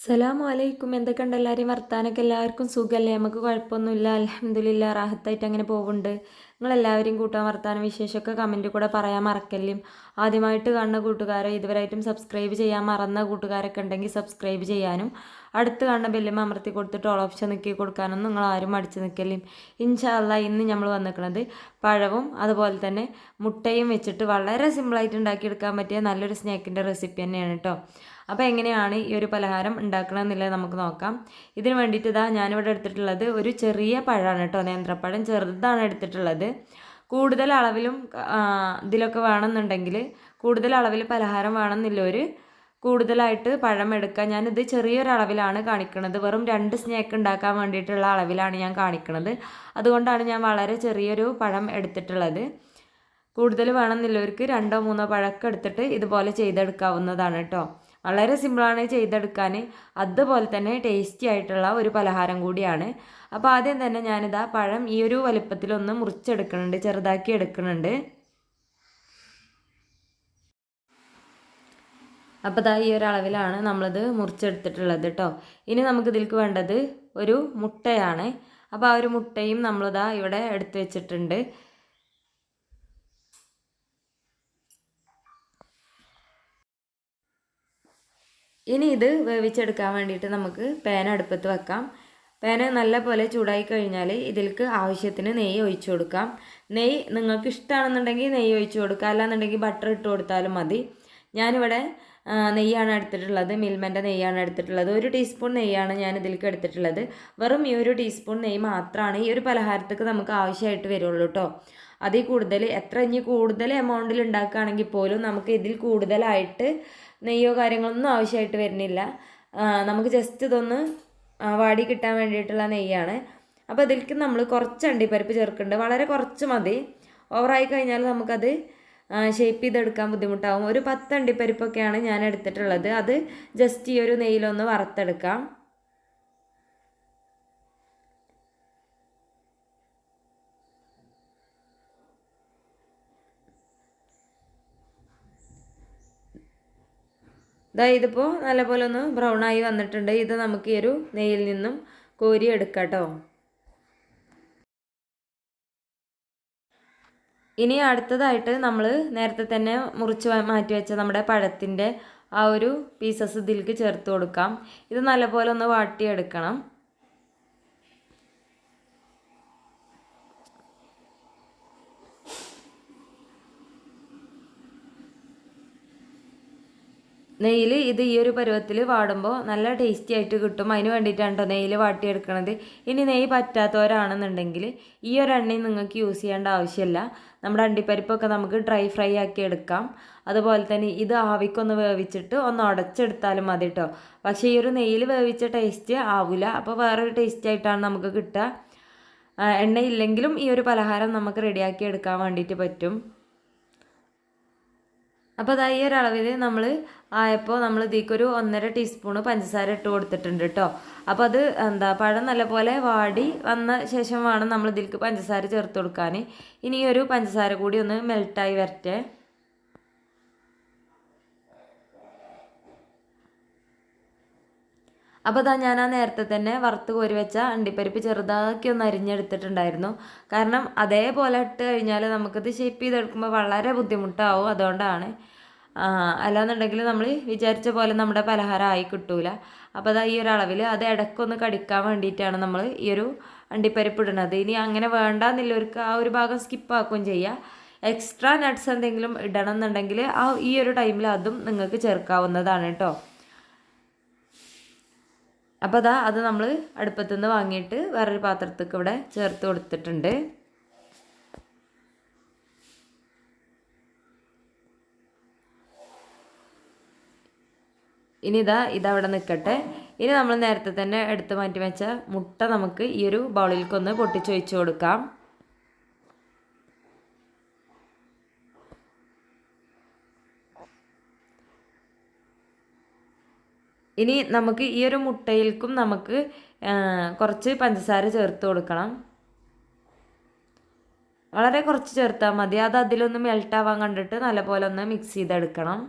അസ്സലാമു അലൈക്കും എന്തൊക്കെയുണ്ട് എല്ലാവരെയും വർത്താനൊക്കെ? എല്ലാവർക്കും സുഖമല്ലേ നമുക്ക് കുഴപ്പമൊന്നുമില്ല. അലഹമില്ല റാഹത്തായിട്ട് അങ്ങനെ പോകുന്നുണ്ട് നിങ്ങളെല്ലാവരെയും കൂട്ടാൻ വർത്താനം വിശേഷമൊക്കെ കമന്റിൽ കൂടെ പറയാൻ മറക്കല്ലേ. ആദ്യമായിട്ട് കാണുന്ന കൂട്ടുകാരെ ഇതുവരായിട്ടും സബ്സ്ക്രൈബ് ചെയ്യാൻ മറന്ന കൂട്ടുകാരൊക്കെ ഉണ്ടെങ്കിൽ സബ്സ്ക്രൈബ് ചെയ്യാനും. അടുത്ത് കാണുന്ന ബെല്ലും അമർത്തി കൊടുത്തിട്ട് ഓൾ ഓപ്ഷൻ നിൽക്കി കൊടുക്കാനൊന്നും നിങ്ങൾ ആരും അടിച്ച് നിൽക്കല്ലേ. ഇൻഷാല്ല ഇന്ന് നമ്മൾ വന്നിരിക്കുന്നത് പഴവും അതുപോലെ തന്നെ മുട്ടയും വെച്ചിട്ട് വളരെ സിമ്പിളായിട്ട് ഉണ്ടാക്കിയെടുക്കാൻ പറ്റിയ നല്ലൊരു സ്നാക്കിന്റെ റെസിപ്പി തന്നെയാണ് കേട്ടോ അപ്പോൾ എങ്ങനെയാണ് ഈ ഒരു പലഹാരം ഉണ്ടാക്കണമെന്നുള്ളത് നമുക്ക് നോക്കാം. ഇതിന് വേണ്ടിയിട്ട് ഇതാ ഞാനിവിടെ എടുത്തിട്ടുള്ളത് ഒരു ചെറിയ പഴമാണ് കേട്ടോ നേന്ത്രപ്പഴം. ചെറുതാണ് എടുത്തിട്ടുള്ളത്. കൂടുതൽ അളവിലും ഇതിലൊക്കെ വേണമെന്നുണ്ടെങ്കിൽ കൂടുതൽ അളവിൽ പലഹാരം വേണമെന്നില്ലൊരു കൂടുതലായിട്ട് പഴം എടുക്കുക ഞാനിത് ചെറിയൊരളവിലാണ് കാണിക്കുന്നത് വെറും രണ്ട് സ്നേക്ക് ഉണ്ടാക്കാൻ വേണ്ടിയിട്ടുള്ള അളവിലാണ് ഞാൻ കാണിക്കുന്നത് അതുകൊണ്ടാണ് ഞാൻ വളരെ ചെറിയൊരു പഴം എടുത്തിട്ടുള്ളത്. കൂടുതൽ വേണമെന്നില്ലവർക്ക് രണ്ടോ മൂന്നോ പഴക്കം എടുത്തിട്ട് ഇതുപോലെ ചെയ്തെടുക്കാവുന്നതാണ് കേട്ടോ. വളരെ സിമ്പിളാണ് ചെയ്തെടുക്കാൻ. അതുപോലെ തന്നെ ടേസ്റ്റി ആയിട്ടുള്ള ഒരു പലഹാരം കൂടിയാണ്. അപ്പോൾ ആദ്യം തന്നെ ഞാനിതാ പഴം ഈ ഒരു വലുപ്പത്തിലൊന്ന് മുറിച്ചെടുക്കുന്നുണ്ട് ചെറുതാക്കി എടുക്കുന്നുണ്ട്. അപ്പോൾ ഇതാ ഈ ഒരു അളവിലാണ് നമ്മളിത് മുറിച്ചെടുത്തിട്ടുള്ളത് കേട്ടോ ഇനി നമുക്ക് ഇതിലേക്ക് വേണ്ടത് ഒരു മുട്ടയാണ്. അപ്പോൾ ആ ഒരു മുട്ടയും നമ്മളിതാ ഇവിടെ എടുത്തു വെച്ചിട്ടുണ്ട്. ഇനി ഇത് വേവിച്ചെടുക്കാൻ വേണ്ടിയിട്ട് നമുക്ക് പാൻ അടുപ്പത്ത് വെക്കാം. പാന് നല്ല പോലെ ചൂടായി കഴിഞ്ഞാൽ ഇതിൽക്ക് ആവശ്യത്തിന് നെയ്യ് ഒഴിച്ചു കൊടുക്കാം. നെയ്യ് നിങ്ങൾക്ക് ഇഷ്ടമാണെന്നുണ്ടെങ്കിൽ നെയ്യ് ഒഴിച്ചു കൊടുക്കുക അല്ലാന്നുണ്ടെങ്കിൽ ബട്ടർ ഇട്ട് കൊടുത്താലും മതി. ഞാനിവിടെ നെയ്യാണ് എടുത്തിട്ടുള്ളത്. മിൽമന്റെ നെയ്യാണ് എടുത്തിട്ടുള്ളത്. ഒരു ടീസ്പൂൺ നെയ്യാണ് ഞാൻ ഇതിലേക്ക് എടുത്തിട്ടുള്ളത്. വെറും ഈ ഒരു ടീസ്പൂൺ നെയ്യ് മാത്രമാണ് ഈ ഒരു പലഹാരത്തേക്ക് നമുക്ക് ആവശ്യമായിട്ട് വരുള്ളൂ കേട്ടോ അതിൽ കൂടുതൽ എത്ര ഇനി കൂടുതൽ എമൗണ്ടിൽ ഉണ്ടാക്കുകയാണെങ്കിൽ പോലും നമുക്ക് ഇതിൽ കൂടുതലായിട്ട് നെയ്യോ കാര്യങ്ങളൊന്നും ആവശ്യമായിട്ട് വരുന്നില്ല. നമുക്ക് ജസ്റ്റ് ഇതൊന്ന് വാടി കിട്ടാൻ വേണ്ടിയിട്ടുള്ള നെയ്യാണ്. അപ്പോൾ അതിലേക്ക് നമ്മൾ കുറച്ച് അണ്ടിപ്പരിപ്പ് ചേർക്കുന്നുണ്ട്. വളരെ കുറച്ച് മതി. ഓവറായി കഴിഞ്ഞാൽ നമുക്കത് ഷേപ്പ് ചെയ്തെടുക്കാൻ ബുദ്ധിമുട്ടാവും. ഒരു പത്ത് അണ്ടിപ്പരിപ്പൊക്കെയാണ് ഞാൻ എടുത്തിട്ടുള്ളത്. അത് ജസ്റ്റ് ഈ ഒരു നെയ്യിലൊന്ന് വറുത്തെടുക്കാം. ഇതാ ഇതിപ്പോൾ നല്ലപോലെ ഒന്ന് ബ്രൗൺ ആയി വന്നിട്ടുണ്ട്. ഇത് നമുക്ക് ഈ ഒരു നെയ്യിൽ നിന്നും കോരി എടുക്കാം ഇനി അടുത്തതായിട്ട് നമ്മൾ നേരത്തെ തന്നെ മുറിച്ച് മാറ്റി വെച്ച നമ്മുടെ പഴത്തിന്റെ ആ ഒരു പീസസ് ഇതിലേക്ക് ചേർത്ത് കൊടുക്കാം. ഇത് നല്ലപോലെ ഒന്ന് വാട്ടിയെടുക്കണം. നെയ്യിൽ ഇത് ഈ ഒരു പരുവത്തിൽ വാടുമ്പോൾ നല്ല ടേസ്റ്റി ആയിട്ട് കിട്ടും. അതിന് വേണ്ടിയിട്ടാണ് കേട്ടോ നെയ്യിൽ വാട്ടിയെടുക്കണത്. ഇനി നെയ്യ് പറ്റാത്തവരാണെന്നുണ്ടെങ്കിൽ ഈ ഒരു എണ്ണയും നിങ്ങൾക്ക് യൂസ് ചെയ്യേണ്ട ആവശ്യമില്ല നമ്മുടെ അണ്ടിപ്പരിപ്പൊക്കെ നമുക്ക് ഡ്രൈ ഫ്രൈ ആക്കി എടുക്കാം. അതുപോലെ തന്നെ ഇത് ആവിക്കൊന്ന് വേവിച്ചിട്ട് ഒന്ന് ഉടച്ചെടുത്താലും മതി കേട്ടോ പക്ഷേ ഈ ഒരു നെയ്യിൽ വേവിച്ച ടേസ്റ്റ് ആവില്ല അപ്പോൾ വേറൊരു ടേസ്റ്റ് ആയിട്ടാണ് നമുക്ക് കിട്ടുക. എണ്ണയില്ലെങ്കിലും ഈ ഒരു പലഹാരം നമുക്ക് റെഡിയാക്കി എടുക്കാൻ വേണ്ടിയിട്ട് പറ്റും. അപ്പോൾ അതാ ഈ ഒരു അളവിൽ നമ്മൾ ആയപ്പോൾ നമ്മൾ ഇതിലേക്കൊരു ഒന്നര ടീസ്പൂണ് പഞ്ചസാര ഇട്ട് കൊടുത്തിട്ടുണ്ട് കേട്ടോ അപ്പോൾ അത് എന്താ പഴം നല്ലപോലെ വാടി വന്ന ശേഷം വേണം നമ്മൾ ഇതിലേക്ക് പഞ്ചസാര ചേർത്ത് കൊടുക്കാൻ. ഇനി ഒരു പഞ്ചസാര കൂടി ഒന്ന് മെൽട്ടായി വരട്ടെ. അപ്പോൾ അതാ ഞാൻ ആ നേരത്തെ തന്നെ വറുത്ത് കോരി വെച്ച അണ്ടിപ്പരിപ്പ് ചെറുതാക്കി ഒന്ന് അരിഞ്ഞെടുത്തിട്ടുണ്ടായിരുന്നു. കാരണം അതേപോലെ ഇട്ട് കഴിഞ്ഞാൽ നമുക്കിത് ഷേപ്പ് ചെയ്തെടുക്കുമ്പോൾ വളരെ ബുദ്ധിമുട്ടാവും അതുകൊണ്ടാണ്. അല്ലാന്നുണ്ടെങ്കിൽ നമ്മൾ വിചാരിച്ച പോലെ നമ്മുടെ പലഹാരം ആയി കിട്ടൂല. അപ്പോൾ അതാ ഈ ഒരു അളവിൽ അത് ഇടയ്ക്കൊന്ന് കടിക്കാൻ വേണ്ടിയിട്ടാണ് നമ്മൾ ഈ ഒരു അണ്ടിപ്പരിപ്പ് ഇടുന്നത്. ഇനി അങ്ങനെ വേണ്ടാന്നുള്ളവർക്ക് ആ ഒരു ഭാഗം സ്കിപ്പാക്കുകയും ചെയ്യുക എക്സ്ട്രാ നട്ട്സ് എന്തെങ്കിലും ഇടണം എന്നുണ്ടെങ്കിൽ ആ ഈ ഒരു ടൈമിൽ അതും നിങ്ങൾക്ക് ചേർക്കാവുന്നതാണ് കേട്ടോ. അപ്പോൾ അതാ അത് നമ്മൾ അടുപ്പത്തുനിന്ന് വാങ്ങിയിട്ട് വേറൊരു പാത്രത്തേക്ക് ഇവിടെ ചേർത്ത് കൊടുത്തിട്ടുണ്ട്. ഇനി ഇതാ ഇതവിടെ നിൽക്കട്ടെ ഇനി നമ്മൾ നേരത്തെ തന്നെ എടുത്ത് മാറ്റി വെച്ച മുട്ട നമുക്ക് ഈ ഒരു ബൗളിലേക്കൊന്ന് പൊട്ടിച്ചൊഴിച്ചു കൊടുക്കാം. ഇനി നമുക്ക് ഈ ഒരു മുട്ടയിൽക്കും നമുക്ക് കുറച്ച് പഞ്ചസാര ചേർത്ത് കൊടുക്കണം. വളരെ കുറച്ച് ചേർത്താൽ മതി. അത് അതിലൊന്ന് മെൽട്ടാവാൻ കണ്ടിട്ട് നല്ലപോലെ ഒന്ന് മിക്സ് ചെയ്തെടുക്കണം.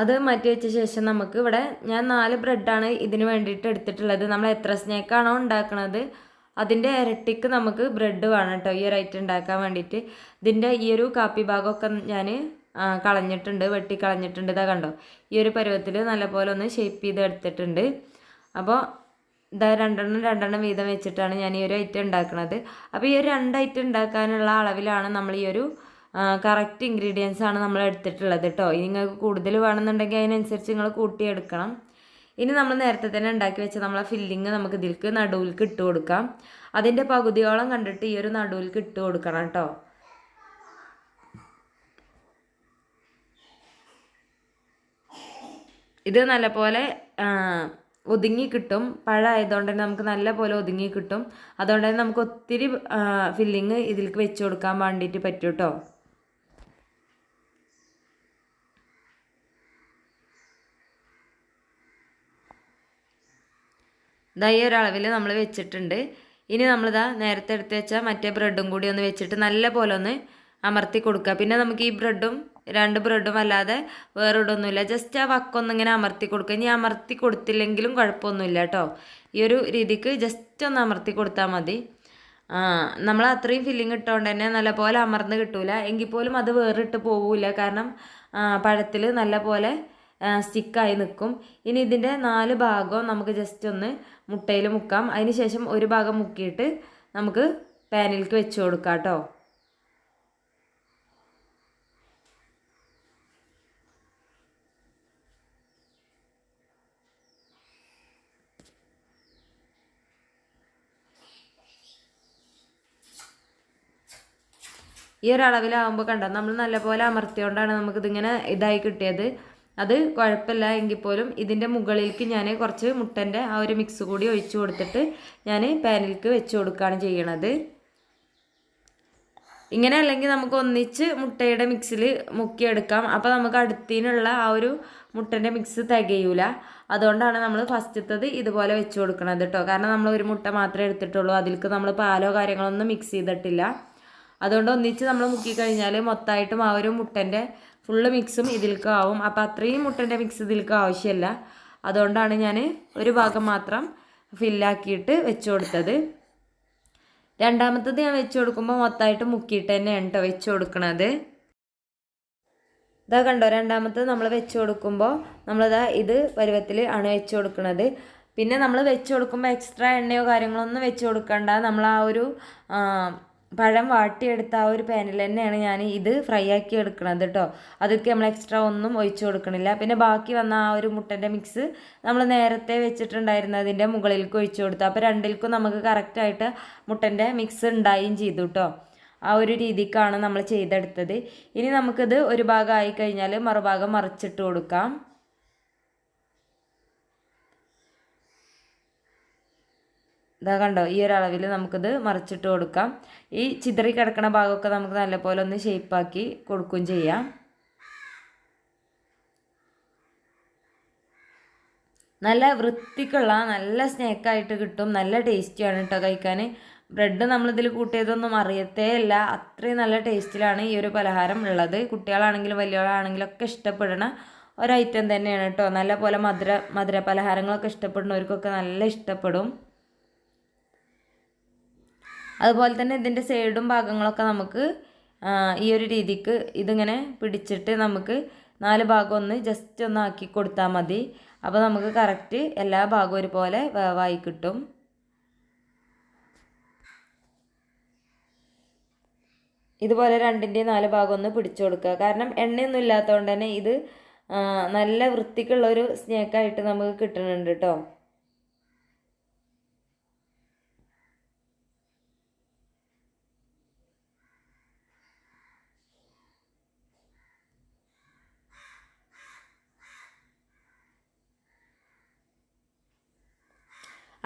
അത് മാറ്റി വെച്ച ശേഷം നമുക്ക് ഇവിടെ ഞാൻ നാല് ബ്രെഡാണ് ഇതിന് വേണ്ടിയിട്ട് എടുത്തിട്ടുള്ളത്. നമ്മൾ എത്ര സ്നേക്കാണോ ഉണ്ടാക്കുന്നത് അതിന്റെ ഇരട്ടിക്ക് നമുക്ക് ബ്രെഡ് വേണം കേട്ടോ ഈ ഒരു ഐറ്റം ഉണ്ടാക്കാൻ വേണ്ടിയിട്ട്. ഇതിന്റെ ഈ ഒരു കാപ്പി ഭാഗമൊക്കെ ഞാൻ കളഞ്ഞിട്ടുണ്ട് വെട്ടി കളഞ്ഞിട്ടുണ്ട്. ഇതാ കണ്ടോ ഈ ഒരു പരുവത്തിൽ നല്ലപോലെ ഒന്ന് ഷേപ്പ് ചെയ്ത് എടുത്തിട്ടുണ്ട്. അപ്പോൾ ഇതാ രണ്ടെണ്ണം രണ്ടെണ്ണം വീതം വെച്ചിട്ടാണ് ഞാൻ ഈ ഒരു ഐറ്റം ഉണ്ടാക്കുന്നത് അപ്പോൾ ഈ ഒരു രണ്ട് ഐറ്റം ഉണ്ടാക്കാനുള്ള അളവിലാണ് നമ്മൾ ഈ ഒരു കറക്റ്റ് ഇൻഗ്രീഡിയൻസ് ആണ് നമ്മൾ എടുത്തിട്ടുള്ളത് കേട്ടോ ഇനി നിങ്ങൾക്ക് കൂടുതൽ വേണമെന്നുണ്ടെങ്കിൽ അതിനനുസരിച്ച് നിങ്ങൾ കൂട്ടിയെടുക്കണം. ഇനി നമ്മൾ നേരത്തെ തന്നെ ഉണ്ടാക്കി വെച്ച നമ്മളെ ഫില്ലിങ് നമുക്ക് ഇതിൽക്ക് നടുവിൽ ഇട്ട് കൊടുക്കാം. അതിന്റെ പകുതിയോളം കണ്ടിട്ട് ഈ ഒരു നടുവിൽ ഇട്ട് കൊടുക്കണം കേട്ടോ ഇത് നല്ലപോലെ ഒതുങ്ങി കിട്ടും. പഴമായതുകൊണ്ട് തന്നെ നമുക്ക് നല്ല പോലെ ഒതുങ്ങി കിട്ടും. അതുകൊണ്ട് തന്നെ നമുക്ക് ഒത്തിരി ഫില്ലിങ് ഇതിൽക്ക് വെച്ച് കൊടുക്കാൻ വേണ്ടിയിട്ട് പറ്റും കേട്ടോ ഇതാ ഈ ഒരളവിൽ നമ്മൾ വെച്ചിട്ടുണ്ട്. ഇനി നമ്മളിതാ നേരത്തെ എടുത്ത് വെച്ചാൽ മറ്റേ ബ്രെഡും കൂടി ഒന്ന് വെച്ചിട്ട് നല്ല പോലെ ഒന്ന് അമർത്തി കൊടുക്കുക. പിന്നെ നമുക്ക് ഈ ബ്രെഡും രണ്ട് ബ്രെഡും അല്ലാതെ വേറെ ഇടൊന്നുമില്ല ജസ്റ്റ് ആ വക്കൊന്നിങ്ങനെ അമർത്തി കൊടുക്കുക. ഇനി അമർത്തി കൊടുത്തില്ലെങ്കിലും കുഴപ്പമൊന്നുമില്ല കേട്ടോ. ഈ ഒരു രീതിക്ക് ജസ്റ്റ് ഒന്ന് അമർത്തി കൊടുത്താൽ മതി. നമ്മൾ അത്രയും ഫില്ലിങ് ഇട്ടുകൊണ്ട് തന്നെ നല്ലപോലെ അമർന്ന് കിട്ടൂല. എങ്കിൽ പോലും അത് വേറിട്ട് പോവില്ല കാരണം പഴത്തിൽ നല്ല പോലെ സ്റ്റിക്കായി നിൽക്കും ഇനി ഇതിന്റെ നാല് ഭാഗവും നമുക്ക് ജസ്റ്റ് ഒന്ന് മുട്ടയിൽ മുക്കാം. അതിന് ശേഷം ഒരു ഭാഗം മുക്കിയിട്ട് നമുക്ക് പാനിലേക്ക് വെച്ച് കൊടുക്കാം കേട്ടോ ഈ ഒരു അളവിലാവുമ്പോൾ കണ്ടോ നമ്മൾ നല്ലപോലെ അമർത്തിയോണ്ടാണ് നമുക്കിതിങ്ങനെ ഇതായി കിട്ടിയത്. അത് കുഴപ്പമില്ല എങ്കിൽ പോലും ഇതിന്റെ മുകളിലേക്ക് ഞാൻ കുറച്ച് മുട്ടന്റെ ആ ഒരു മിക്സ് കൂടി ഒഴിച്ചു കൊടുത്തിട്ട് ഞാൻ പാനിലേക്ക് വെച്ച് കൊടുക്കുകയാണ് ചെയ്യണത്. ഇങ്ങനെ അല്ലെങ്കിൽ നമുക്ക് ഒന്നിച്ച് മുട്ടയുടെ മിക്സിൽ മുക്കിയെടുക്കാം. അപ്പോൾ നമുക്ക് അടുത്തതിനുള്ള ആ ഒരു മുട്ടന്റെ മിക്സ് തികയൂല. അതുകൊണ്ടാണ് നമ്മൾ ഫസ്റ്റത്തത് ഇതുപോലെ വെച്ച് കൊടുക്കണത് കേട്ടോ കാരണം നമ്മൾ ഒരു മുട്ട മാത്രമേ എടുത്തിട്ടുള്ളൂ. അതിലേക്ക് നമ്മൾ പാലോ കാര്യങ്ങളൊന്നും മിക്സ് ചെയ്തിട്ടില്ല. അതുകൊണ്ട് ഒന്നിച്ച് നമ്മൾ മുക്കി കഴിഞ്ഞാൽ മൊത്തമായിട്ടും ആ ഒരു മുട്ടന്റെ ഫുള്ള് മിക്സും ഇതിലേക്ക് ആവും. അപ്പോൾ അത്രയും മുട്ടന്റെ മിക്സ് ഇതിലേക്ക് ആവശ്യമില്ല അതുകൊണ്ടാണ് ഞാൻ ഒരു ഭാഗം മാത്രം ഫില്ലാക്കിയിട്ട് വെച്ച് കൊടുത്തത്. രണ്ടാമത്തത് ഞാൻ വെച്ച് കൊടുക്കുമ്പോൾ മൊത്തമായിട്ട് മുക്കിയിട്ട് തന്നെയാണ് കേട്ടോ വെച്ച് കൊടുക്കണത്. ഇതാ കണ്ടോ രണ്ടാമത്തത് നമ്മൾ വെച്ച് കൊടുക്കുമ്പോൾ നമ്മളിതാ ഇത് പരുവത്തിൽ ആണ് വെച്ച് കൊടുക്കുന്നത് പിന്നെ നമ്മൾ വെച്ച് കൊടുക്കുമ്പോൾ എക്സ്ട്രാ എണ്ണയോ കാര്യങ്ങളോ ഒന്നും വെച്ച് കൊടുക്കണ്ട. നമ്മൾ ആ ഒരു പഴം വാട്ടിയെടുത്ത ആ ഒരു പാനിൽ തന്നെയാണ് ഞാൻ ഇത് ഫ്രൈ ആക്കി എടുക്കുന്നത് കേട്ടോ അതൊക്കെ നമ്മൾ എക്സ്ട്രാ ഒന്നും ഒഴിച്ചു കൊടുക്കണില്ല. പിന്നെ ബാക്കി വന്ന ആ ഒരു മുട്ടന്റെ മിക്സ് നമ്മൾ നേരത്തെ വെച്ചിട്ടുണ്ടായിരുന്നതിന്റെ മുകളിലേക്ക് ഒഴിച്ചു കൊടുത്തു. അപ്പോൾ രണ്ടിൽക്കും നമുക്ക് കറക്റ്റായിട്ട് മുട്ടന്റെ മിക്സ് ഉണ്ടായും ചെയ്തു കേട്ടോ ആ ഒരു രീതിക്കാണ് നമ്മൾ ചെയ്തെടുത്തത്. ഇനി നമുക്കിത് ഒരു ഭാഗം ആയി കഴിഞ്ഞാൽ മറുഭാഗം മറിച്ചിട്ട് കൊടുക്കാം. ഇതാ കണ്ടോ ഈ ഒരു അളവിൽ നമുക്കിത് മറിച്ചിട്ട് കൊടുക്കാം. ഈ ചിതറി കിടക്കുന്ന ഭാഗമൊക്കെ നമുക്ക് നല്ലപോലെ ഒന്ന് ഷേപ്പാക്കി കൊടുക്കുകയും ചെയ്യാം. നല്ല വൃത്തിക്കുള്ള നല്ല സ്നേക്കായിട്ട് കിട്ടും. നല്ല ടേസ്റ്റിയാണ് കേട്ടോ കഴിക്കാൻ. ബ്രെഡ് നമ്മളിതിൽ കൂട്ടിയതൊന്നും അറിയത്തേ അല്ല അത്രയും നല്ല ടേസ്റ്റിലാണ് ഈ ഒരു പലഹാരം ഉള്ളത്. കുട്ടികളാണെങ്കിലും വലിയവളാണെങ്കിലും ഒക്കെ ഇഷ്ടപ്പെടുന്ന ഒരു ഐറ്റം തന്നെയാണ് കേട്ടോ നല്ല പോലെ മധുര മധുര പലഹാരങ്ങളൊക്കെ ഇഷ്ടപ്പെടുന്നവർക്കൊക്കെ നല്ല ഇഷ്ടപ്പെടും. അതുപോലെ തന്നെ ഇതിന്റെ സൈഡും ഭാഗങ്ങളൊക്കെ നമുക്ക് ഈ ഒരു രീതിക്ക് ഇതിങ്ങനെ പിടിച്ചിട്ട് നമുക്ക് നാല് ഭാഗം ഒന്ന് ജസ്റ്റ് ഒന്ന് ആക്കി കൊടുത്താൽ മതി. അപ്പോൾ നമുക്ക് കറക്റ്റ് എല്ലാ ഭാഗവും ഒരുപോലെ വേവായി കിട്ടും. ഇതുപോലെ രണ്ടിന്റെയും നാല് ഭാഗം ഒന്ന് പിടിച്ചു കൊടുക്കുക. കാരണം എണ്ണയൊന്നും ഇല്ലാത്തതുകൊണ്ട് തന്നെ ഇത് നല്ല വൃത്തിക്കുള്ളൊരു സ്നേക്കായിട്ട് നമുക്ക് കിട്ടുന്നുണ്ട് കേട്ടോ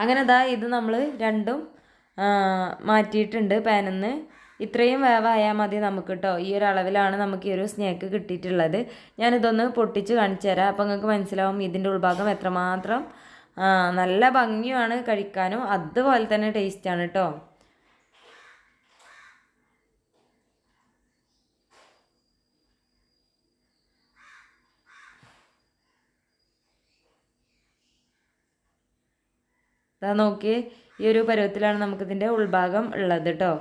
അങ്ങനെ ദാ ഇത് നമ്മൾ രണ്ടും മാറ്റിയിട്ടുണ്ട് പാനെന്ന്. ഇത്രയും വേവായാൽ മതി നമുക്ക് കേട്ടോ ഈ ഒരു അളവിലാണ് നമുക്ക് ഈ ഒരു സ്നേക്ക് കിട്ടിയിട്ടുള്ളത്. ഞാനിതൊന്ന് പൊട്ടിച്ച് കാണിച്ചു തരാം. അപ്പോൾ നിങ്ങൾക്ക് മനസ്സിലാവും ഇതിന്റെ ഉൾഭാഗം എത്രമാത്രം നല്ല ഭംഗിയാണ് കഴിക്കാനും. അതുപോലെ തന്നെ ടേസ്റ്റാണ് കേട്ടോ ഇതാ നോക്കിയേ ഈ ഒരു പരുവത്തിലാണ് നമുക്കിതിന്റെ ഉൾഭാഗം ഉള്ളത് കേട്ടോ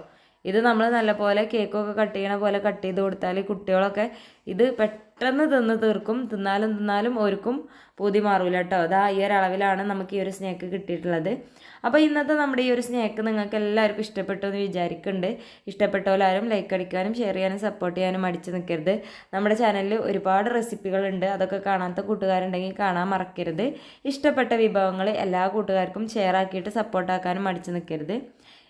ഇത് നമ്മൾ നല്ലപോലെ കേക്കൊക്കെ കട്ട് ചെയ്യണ പോലെ കട്ട് ചെയ്ത് കൊടുത്താൽ കുട്ടികളൊക്കെ ഇത് പെട്ടെന്ന് തിന്ന് തീർക്കും. തിന്നാലും തിന്നാലും ഒരുക്കും. പൂതി മാറൂല കേട്ടോ അതാ ഈ ഒരു അളവിലാണ് നമുക്ക് ഈ ഒരു സ്നേക്ക് കിട്ടിയിട്ടുള്ളത്. അപ്പോൾ ഇന്നത്തെ നമ്മുടെ ഈ ഒരു സ്നേക്ക് നിങ്ങൾക്ക് എല്ലാവർക്കും ഇഷ്ടപ്പെട്ടു എന്ന് വിചാരിക്കുന്നുണ്ട് ഇഷ്ടപ്പെട്ടവരാരും ലൈക്ക് അടിക്കാനും ഷെയർ ചെയ്യാനും സപ്പോർട്ട് ചെയ്യാനും അടിച്ചു നിൽക്കരുത് നമ്മുടെ ചാനലിൽ ഒരുപാട് റെസിപ്പികളുണ്ട് അതൊക്കെ കാണാത്ത കൂട്ടുകാരുണ്ടെങ്കിൽ കാണാൻ മറക്കരുത്. ഇഷ്ടപ്പെട്ട വിഭവങ്ങൾ എല്ലാ കൂട്ടുകാർക്കും ഷെയർ ആക്കിയിട്ട് സപ്പോർട്ടാക്കാനും അടിച്ചു നിൽക്കരുത്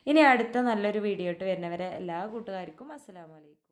ഇനി അടുത്ത നല്ലൊരു വീഡിയോ ഇട്ട് വരുന്നവരെ എല്ലാ കൂട്ടുകാർക്കും അസ്സലാമലൈക്കും